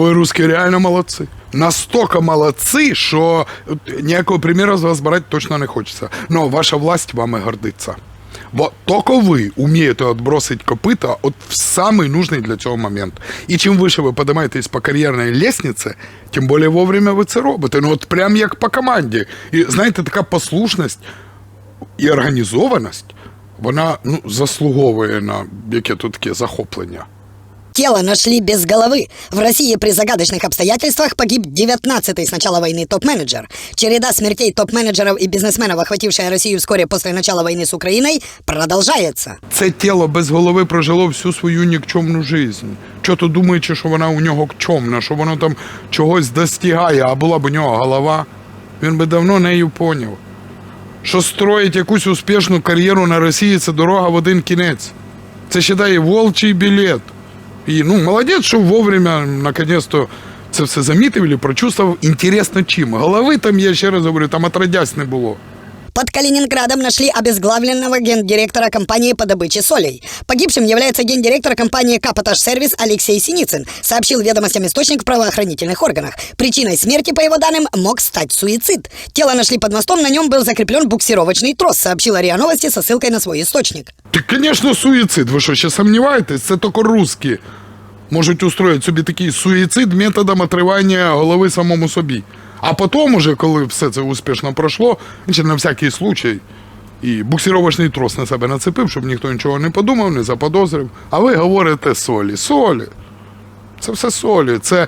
ви русські реально молодці. Настільки молодці, що ніякого приміру з вас брати точно не хочеться. Но ваша власть вами гордиться. Бо тільки ви вмієте відбросити копита от в самий нужний для цього момент. І чим вище ви підіймаєтесь по кар'єрній лестниці, тим більше вовремя ви це робите. Ну от прям як по команді. І знаєте, така послушність і організованість, вона ну, заслуговує на яке тут таке захоплення. Тело нашли без головы. В России при загадочных обстоятельствах погиб 19-й с начала войны топ-менеджер. Череда смертей топ-менеджеров и бизнесменов, охватившая Россию вскоре после начала войны с Украиной, продолжается. Це тіло без голови прожило всю свою нікчомну жизнь. Чого то думаючи, що вона у нього кчомна, що воно там чогось достигає, а була б у нього голова, він би давно нею поняв. Що строїть якусь успішну кар'єру на Росії це дорога в один кінець. Це считай волчий білет. І ну, молодець, що вовремя наконець-то це все замітив і прочувствував. Інтересно чим. Голови там, я ще раз говорю, там отродясь не було. Под Калининградом нашли обезглавленного гендиректора компании по добыче солей. Погибшим является гендиректор компании «Капотаж Сервис» Алексей Синицын, сообщил ведомостям источник в правоохранительных органах. Причиной смерти, по его данным, мог стать суицид. Тело нашли под мостом, на нем был закреплен буксировочный трос, сообщила РИА Новости со ссылкой на свой источник. Так, звісно, суїцид. Ви що, ще сумніваєтесь? Це тільки русські Можуть устроїти собі такий суїцид методом отривання голови самому собі. А потім, уже, коли все це успішно пройшло, він ще на всякий случай і буксировочний трос на себе нацепив, щоб ніхто нічого не подумав, не заподозрив. А ви говорите солі. Солі. Це все солі. Це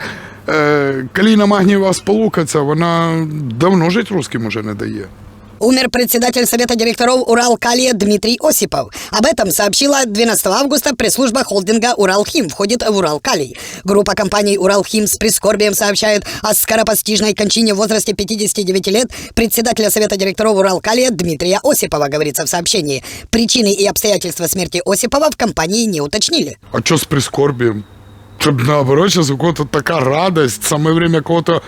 е, калійна магнієва сполука, вона давно жить русським уже не дає. Умер председатель Совета директоров Уралкалия Дмитрий Осипов. Об этом сообщила 12 августа пресс-служба холдинга Уралхим, входит в Уралкалий. Группа компаний Уралхим с прискорбием сообщает о скоропостижной кончине в возрасте 59 лет председателя Совета директоров Уралкалия Дмитрия Осипова, говорится в сообщении. Причины и обстоятельства смерти Осипова в компании не уточнили. А що з прискорбієм? Щоб наоборот, зараз у кого-то така радость, саме время кого-то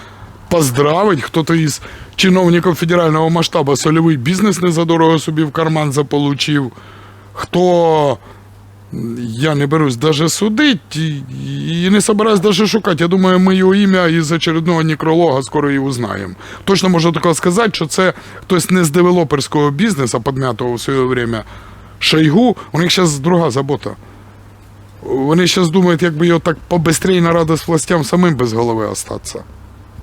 поздравить, хто-то із чиновників федерального масштабу сольовий бізнес незадорого собі в карман заполучив, хто. Я не берусь даже судить і, не собираюсь даже шукати. Я думаю, ми його ім'я із очередного некролога скоро і узнаємо. Точно можу таке сказати, що це хтось не з девелоперського бізнесу, подмятого в своє время Шойгу. У них зараз друга забота. Вони зараз думають, як би його так побистрій на радость властям самим без голови остатися.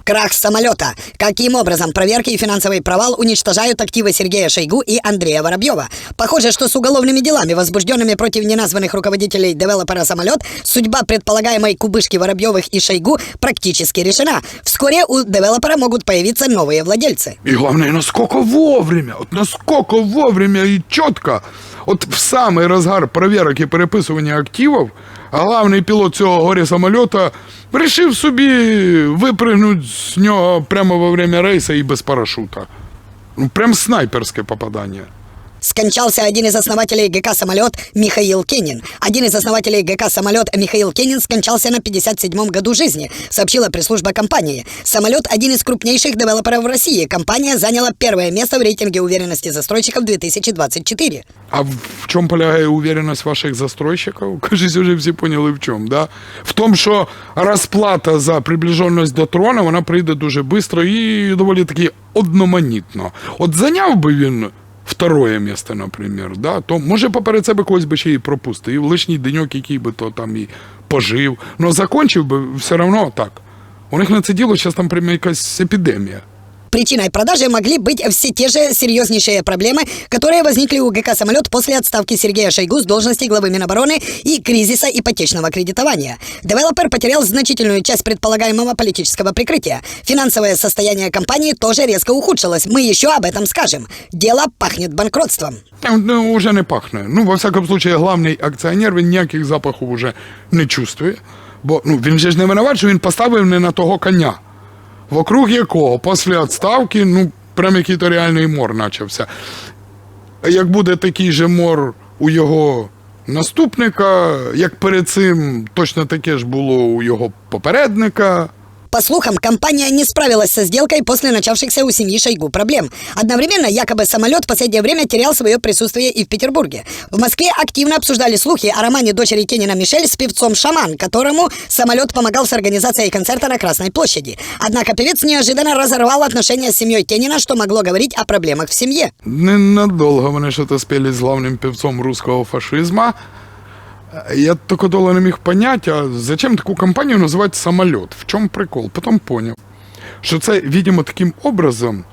Крах самолета. Каким образом проверки и финансовый провал уничтожают активы Сергея Шойгу и Андрея Воробьева? Похоже, что с уголовными делами, возбужденными против неназванных руководителей девелопера «Самолет», судьба предполагаемой кубышки Воробьевых и Шойгу практически решена. Вскоре у девелопера могут появиться новые владельцы. І головне, наскільки вовремя, от наскільки вовремя і чітко. От в самий розгар перевірок і переписування активів, главний пілот цього горі самольота вирішив собі випригнути з нього прямо во время рейсу і без парашута. Ну, прям снайперське попадання. Скончался один из основателей ГК «Самолет» Михаил Кенин. Один из основателей ГК «Самолет» Михаил Кенин скончался на 57-м году жизни, сообщила пресс-служба компании. «Самолет» — один из крупнейших девелоперов в России. Компания заняла первое место в рейтинге уверенности застройщиков 2024. А в чому полягає уверенность ваших застройщиків? Кажуть, вже всі поняли в чому, да? В тому, що розплата за приближеність до трона, вона прийде дуже швидко і доволі таки одноманітно. От зайняв би він второе місце, наприклад, да, то може поперед себе когось би ще і пропустив, лишній деньок, який би то там і пожив. Ну, закончив би все одно так. У них на це діло зараз там прямо якась епідемія. Причиной продажи могли быть все те же серьезнейшие проблемы, которые возникли у ГК «Самолет» после отставки Сергея Шойгу с должности главы Минобороны и кризиса ипотечного кредитования. Девелопер потерял значительную часть предполагаемого политического прикрытия. Финансовое состояние компании тоже резко ухудшилось. Мы еще об этом скажем. Дело пахнет банкротством. Там ну, вже не пахне. Ну, во всякому случае, главний акціонер він ніяких запахів вже не чувствує. Бо ну, він же ж не винуват, що він поставив не на того коня, Вокруг якого після відставки, ну, прям який-то реальний мор почався. Як буде такий же мор у його наступника, як перед цим точно таке ж було у його попередника. По слухам, компания не справилась со сделкой после начавшихся у семьи Шойгу проблем. Одновременно якобы самолет в последнее время терял свое присутствие и в Петербурге. В Москве активно обсуждали слухи о романе дочери Кенина Мишель с певцом Шаман, которому самолет помогал с организацией концерта на Красной площади. Однако певец неожиданно разорвал отношения с семьей Кенина, что могло говорить о проблемах в семье. Ненадолго вони що-то спели з главним певцом русского фашизма. Я только долго не мог понять, а зачем таку компанію називати самоліт? В чому прикол? Потім поняв, що це, видимо, таким образом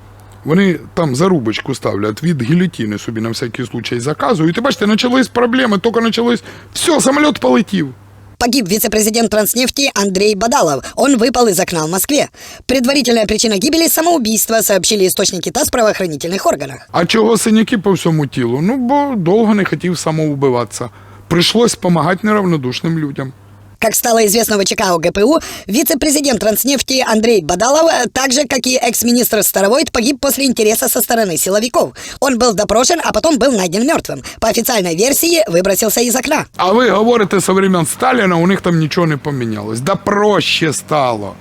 вони там зарубочку ставлять від гільотини собі на всякий случай заказують. І бачите, почались проблеми, тільки почались, все, самоліт полетів. Погиб вице-президент Транснефти Андрей Бадалов. Он выпал из окна в Москве. Предварительная причина гибели – самоубийство, сообщили источники ТАСС в правоохранительных органах. А чого синяки по всьому тілу? Ну, бо довго не хотів самоубиватися. Прийшлось допомагати неравнодушним людям. Как стало известно ВЧК ОГПУ, вице-президент Транснефти Андрей Бадалов, э, так же, как и экс-министр Старовойт, погиб после интереса со стороны силовиков. Он был допрошен, а потом был найден мертвым. По официальной версии, выбросился из окна. А ви говорите со времен Сталіна, у них там нічого не помінялось. Да проще стало.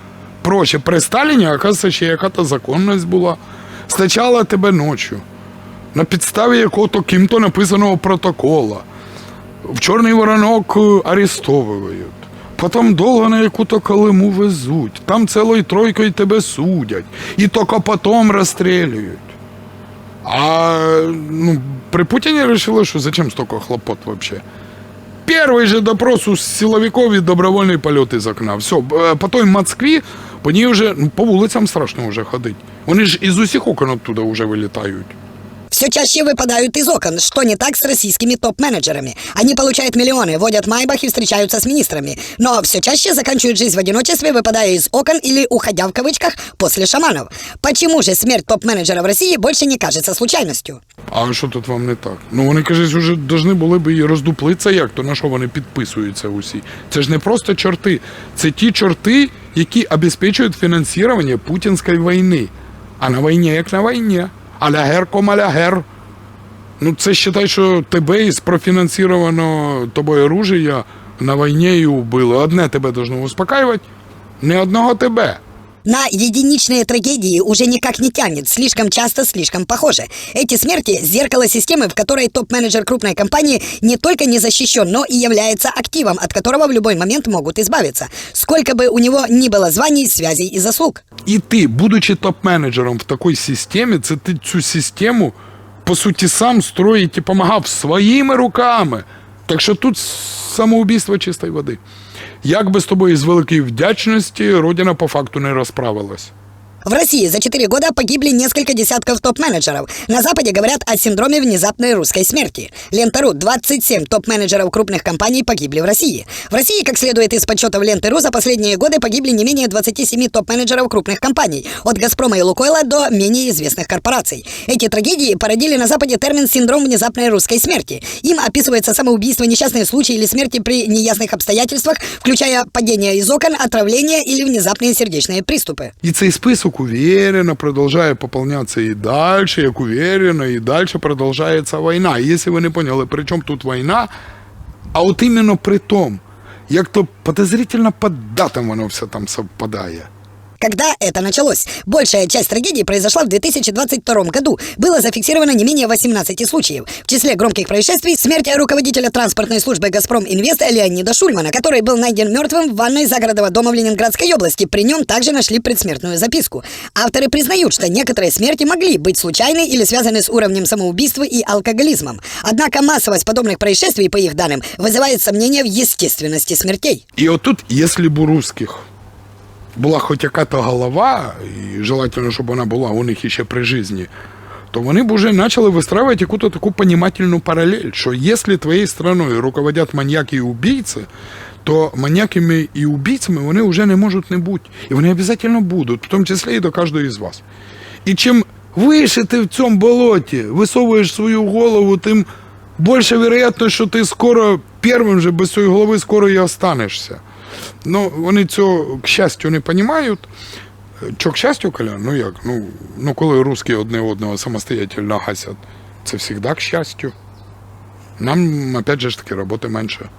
Проще. При Сталіні, оказується, ще яка-то законність була. Спочатку тебе ночі. На підставі якого-то ким-то написаного протокола. В Чорний воронок е, арестовують. Потім довго на яку-то Колиму везуть. Там цілою тройкою тебе судять. І тільки потім розстрілюють. А ну, при Путине решила, что зачем столько хлопот вообще? Первый же допрос у силовиков и добровольный полет из окна. Все, потом в Москві по ній вже ну, по вулицям страшно вже ходить. Вони ж із усіх окон оттуда вже вилітають Все чаще выпадают из окон. Что не так с российскими топ-менеджерами? Они получают миллионы, водят майбах и встречаются с министрами. Но все чаще заканчивают жизнь в одиночестве, выпадая из окон или уходя в кавычках после шаманов. Почему же смерть топ-менеджера в России больше не кажется случайностью? А що тут вам не так? Ну вони кажуть, вже повинні були б і роздуплитися як, то на що вони підписуються усі. Це ж не просто чорти, це ті чорти, які обезпечують фінансування путінської війни. А на війні як на війні. Алягер ком алягер. Ну це считай, що тебе із профінансованого тобою оружие на війні і убили. Одне тебе должно успокаювати, не одного тебе. На единичные трагедии уже никак не тянет, слишком часто, слишком похоже. Эти смерти – зеркало системы, в которой топ-менеджер крупной компании не только не защищен, но и является активом, от которого в любой момент могут избавиться. Сколько бы у него ни было званий, связей и заслуг. І ти, будучи топ-менеджером в такій системі, це ти цю систему, по суті, сам строїть і допомагав своїми руками. Так що тут самоубійство чистої води. Як би з тобою з великої вдячності родина по факту не розправилась. В России за 4 года погибли несколько десятков топ-менеджеров. На Западе говорят о синдроме внезапной русской смерти. Лента.ру 27 топ-менеджеров крупных компаний погибли в России. В России, как следует из подсчетов Ленты.ру, за последние годы погибли не менее 27 топ-менеджеров крупных компаний. От «Газпрома» и «Лукойла» до менее известных корпораций. Эти трагедии породили на Западе термин «синдром внезапной русской смерти». Им описывается самоубийство, несчастные случаи или смерти при неясных обстоятельствах, включая падение из окон, отравление или внезапные сердечные приступы. І цей список уверенно продовжує пополняться и дальше, как уверенно, и дальше продолжается война. Якщо ви не поняли, при чем тут война, а вот именно при том, як то подозрительно по датам воно все там совпадає. Когда это началось? Большая часть трагедий произошла в 2022 году. Было зафиксировано не менее 18 случаев. В числе громких происшествий смерть руководителя транспортной службы «Газпром Инвест» Леонида Шульмана, который был найден мертвым в ванной загородного дома в Ленинградской области. При нем также нашли предсмертную записку. Авторы признают, что некоторые смерти могли быть случайны или связаны с уровнем самоубийства и алкоголизмом. Однако массовость подобных происшествий, по их данным, вызывает сомнения в естественности смертей. І отут, якщо б у русських була хоч яка-то голова, і желательно, щоб вона була у них іще при житті, то вони б уже почали вистраювати якусь таку понімательну паралель, що якщо твоєю страною руководять маньяки і убійці, то маньяками і убійцями вони вже не можуть не бути. І вони обов'язково будуть, в тому числі і до кожного із вас. І чим вище ти в цьому болоті висовуєш свою голову, тим більше вероятно, що ти скоро першим же без цієї голови скоро і останешся. Ну, вони цього, к щастю, не розуміють. Чо, к щастю, Коля? Ну як? Ну, ну коли русські одне одного самостоятельно гасять, це завжди к щастю. Нам, опять же таки, роботи менше.